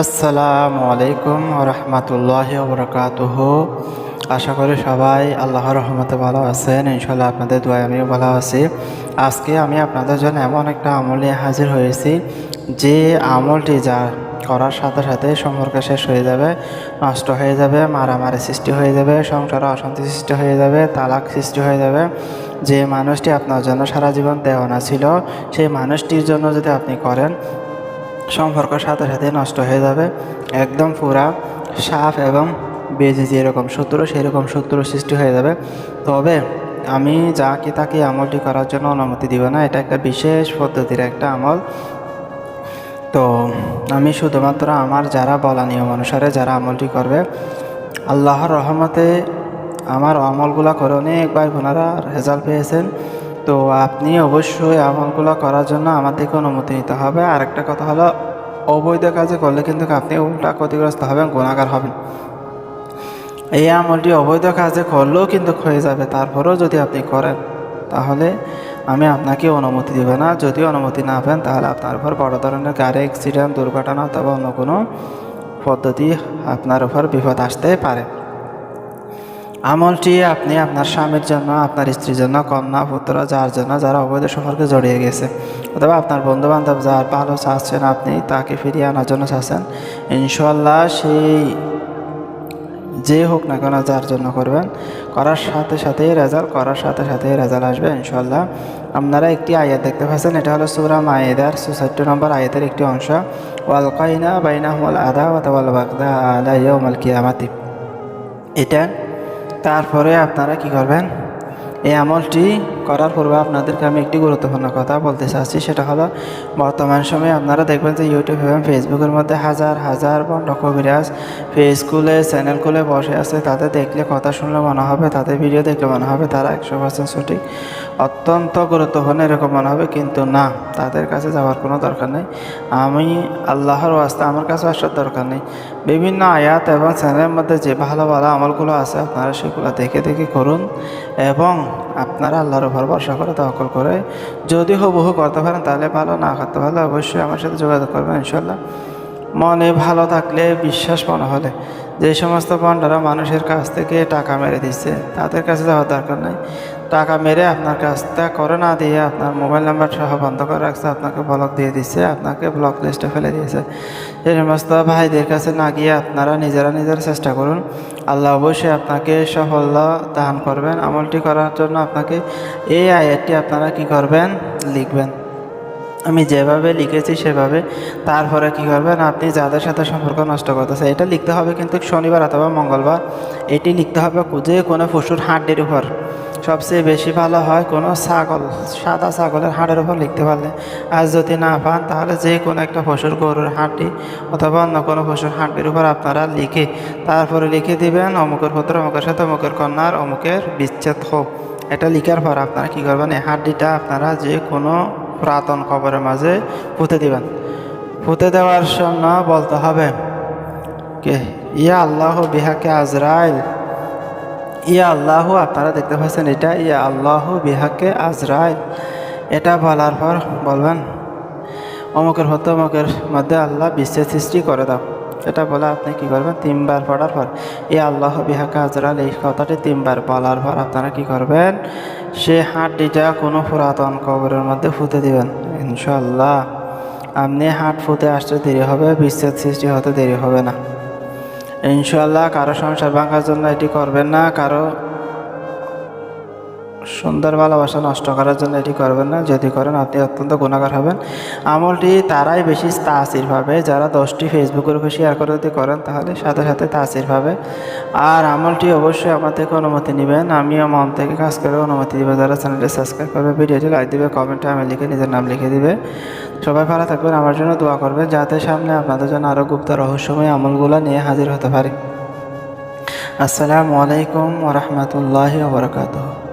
আসসালামু আলাইকুম রহমতুল্লাহ বরকাতুহ আশা করি সবাই আল্লাহর রহমতে ভালো আছেন ইনশাল্লাহ আপনাদের দোয়ায় আমিও ভালো আছি। আজকে আমি আপনাদের জন্য এমন একটা আমল হাজির হয়েছি, যে আমলটি যা করার সাথে সাথে সম্পর্ক শেষ হয়ে যাবে, নষ্ট হয়ে যাবে, মারামারি সৃষ্টি হয়ে যাবে, সংসারে অশান্তি সৃষ্টি হয়ে যাবে, তালাক সৃষ্টি হয়ে যাবে। যে মানুষটি আপনার জন্য সারা জীবন দেওয়ানা ছিল, সেই মানুষটির জন্য যদি আপনি করেন সম্পর্ক সাথে সাথে নষ্ট হয়ে যাবে। একদম পুরা সাফ এবং বেজে যেরকম শত্রু, সেরকম শত্রু সৃষ্টি হয়ে যাবে। তবে আমি যাকে তাকে আমলটি করার জন্য অনুমতি দিব না, এটা একটা বিশেষ পদ্ধতির একটা আমল। তো আমি শুধুমাত্র আমার যারা বলা নিয়ম অনুসারে যারা আমলটি করবে, আল্লাহর রহমতে আমার আমলগুলা করে অনেক বোনেরা রেজাল্ট পেয়েছেন। তো আপনি অবশ্যই আমলগুলো করার জন্য আমার থেকে অনুমতি নিতে হবে। আর একটা কথা হলো, অবৈধ কাজে করলে কিন্তু আপনি উল্টা ক্ষতিগ্রস্ত হবেন গুণাগার হবেন। এই আমলটি অবৈধ কাজে করলেও কিন্তু হয়ে যাবে, তারপরেও যদি আপনি করেন, তাহলে আমি আপনাকে অনুমতি দেবে না। যদি অনুমতি না পান, তাহলে আপনার উপর বড় ধরনের গাড়ি অ্যাক্সিডেন্ট দুর্ঘটনা অথবা অন্য কোনো পদ্ধতি আপনার উপর বিপদ আসতে পারে। আমলটি আপনি আপনার স্বামীর জন্য, আপনার স্ত্রীর জন্য, কন্যা, পুত্র, যার জন্য, যারা অবৈধ সম্পর্কে জড়িয়ে গেছে। অথবা আপনার বন্ধু বান্ধব যার ভালো চাচ্ছেন, আপনি তাকে ফিরিয়ে আনার জন্য চাচ্ছেন। ইনশাল্লাহ সেই যে হোক না কেন যার জন্য করবেন, করার সাথে সাথেই রেজাল্ট, করার সাথে সাথেই রেজাল্ট আসবে ইনশাল্লাহ আপনারা একটি আয়াত দেখতে পাচ্ছেন, এটা হলো সুরা মায়েদার সুষট্টি নম্বর আয়াতের একটি অংশ। ওয়ালকাইনা বাইনা হুমাল আদা ওয়াল বাগদা কিয়ামাতি। এটা তারপরে আপনারা কি করবেন? এই আমলটি করার পূর্বে আপনাদেরকে আমি একটি গুরুত্বপূর্ণ কথা বলতে চাচ্ছি, সেটা হলো বর্তমান সময়ে আপনারা দেখবেন যে ইউটিউব এবং ফেসবুকের মধ্যে হাজার হাজার বন্ড কবিরাজ ফেস খুলে চ্যানেল খুলে বসে আছে, তাদের দেখলে কথা শুনলে মনে হবে, তাদের ভিডিও দেখলে মনে হবে, তারা একশো পার্সেন্ট সঠিক। অত্যন্ত গুরুত্বপূর্ণ এরকম মনে হবে, কিন্তু না, তাদের কাছে যাওয়ার কোনো দরকার নেই। আমি আল্লাহর ওয়াস্তে আমার কাছে আসার দরকার নেই। বিভিন্ন আয়াত এবং চ্যানেলের মধ্যে যে ভালো ভালো আমলগুলো আছে, আপনারা সেগুলো দেখে দেখে করুন এবং আপনারা আল্লাহর উপর ভরসা করে তহকল করে যদি হবহু করতে পারেন, তাহলে ভালো, না করতে পারলে অবশ্যই আমার সাথে যোগাযোগ করবেন ইনশাল্লাহ মনে ভালো থাকলে, বিশ্বাস মনে হলে। যে সমস্ত বন্ডারা মানুষের কাছ থেকে টাকা মেরে দিচ্ছে, তাদের কাছে যাওয়ার দরকার নেই। টাকা মেরে আপনার কাজটা করে না দিয়ে আপনার মোবাইল নাম্বার সহ বন্ধ করে রাখছে, আপনাকে ব্লক দিয়ে দিচ্ছে, আপনাকে ব্লক লিস্টে ফেলে দিয়েছে। সেই সমস্ত ভাইদের কাছে না গিয়ে আপনারা নিজেরা নিজের চেষ্টা করুন। আল্লাহ অবশ্যই আপনাকে সাফল্য দান করবেন। আমলটি করার জন্য আপনাকে এই আয়াতটি আপনারা কি করবেন? লিখবেন। আমি যেভাবে লিখেছি সেভাবে তারপরে কি করবেন? আপনি যাদের সাথে সম্পর্ক নষ্ট করতেছে এটা লিখতে হবে কিন্তু শনিবার অথবা মঙ্গলবার, এটি লিখতে হবে যে কোনো পশুর হাড্ডির উপর। সবচেয়ে বেশি ভালো হয় কোনো ছাগল, সাদা ছাগলের হাড়ের উপর লিখতে পারলে। আর যদি না পান, তাহলে যে কোনো একটা পশুর গরুর হাড্ডি অথবা অন্য কোনো পশুর হাড্ডির উপর আপনারা লিখে, তারপরে লিখে দিবেন, অমুকের পুত্র, অমুকের সাথে অমুকের কন্যার অমুকের বিচ্ছেদ হোক। এটা লিখার পর আপনারা কী করবেন? এই হাড্ডিটা আপনারা যে কোনো পুরাতন কবরের মাঝে পুঁতে দিবেন। পুঁতে দেওয়ার জন্য বলতে হবে কে? ইয়া আল্লাহ বিহাকে আজরাইল। ইয়া আল্লাহ, আপনারা দেখতে পাচ্ছেন এটা, ইয়া আল্লাহ বিহাকে আজরাইল। এটা বলার পর বলবেন, অমুকের হতো অমুকের মধ্যে আল্লাহ বিশ্বের সৃষ্টি করে দাও। এটা বলে আপনি কি করবেন? তিনবার পড়ার পর, এ আল্লাহ বিহাকে আজরাল, এই কথাটি তিনবার বলার পর আপনারা কি করবেন? সে হাড্ডিটা কোনো পুরাতন কবরের মধ্যে ফুতে দিবেন। ইনশাল্লাহ আপনি হাট ফুতে আসতে দেরি হবে, বিচ্ছেদ সৃষ্টি হতে দেরি হবে না। ইনশাল্লাহ কারও সংসার ভাঙার জন্য এটি করবেন না, কারও সুন্দর ভালোবাসা নষ্ট করার জন্য এটি করবেন না। যদি করেন আপনি অত্যন্ত গুণাগার হবেন। আমলটি তারাই বেশি তাসির পাবে। যারা দশটি ফেসবুকের উপর শেয়ার করে যদি করেন, তাহলে সাথে সাথে তাসির পাবে। আর আমলটি অবশ্যই আমার থেকে অনুমতি নেবেন। আমিও মন থেকে কাজ করে অনুমতি দেবে। যারা চ্যানেলটি সাবস্ক্রাইব করবে, ভিডিওটি লাইক দিবে কমেন্টে আমি লিখে নিজের নাম লিখে দিবে। সবাই ভালো থাকবেন। আমার জন্য দোয়া করবে যাতে সামনে আপনাদের জন্য আরও গুপ্ত রহস্যময় আমলগুলো নিয়ে হাজির হতে পারি। আসসালামু আলাইকুম ওরহমতুল্লাহি ওবরাকাতুহ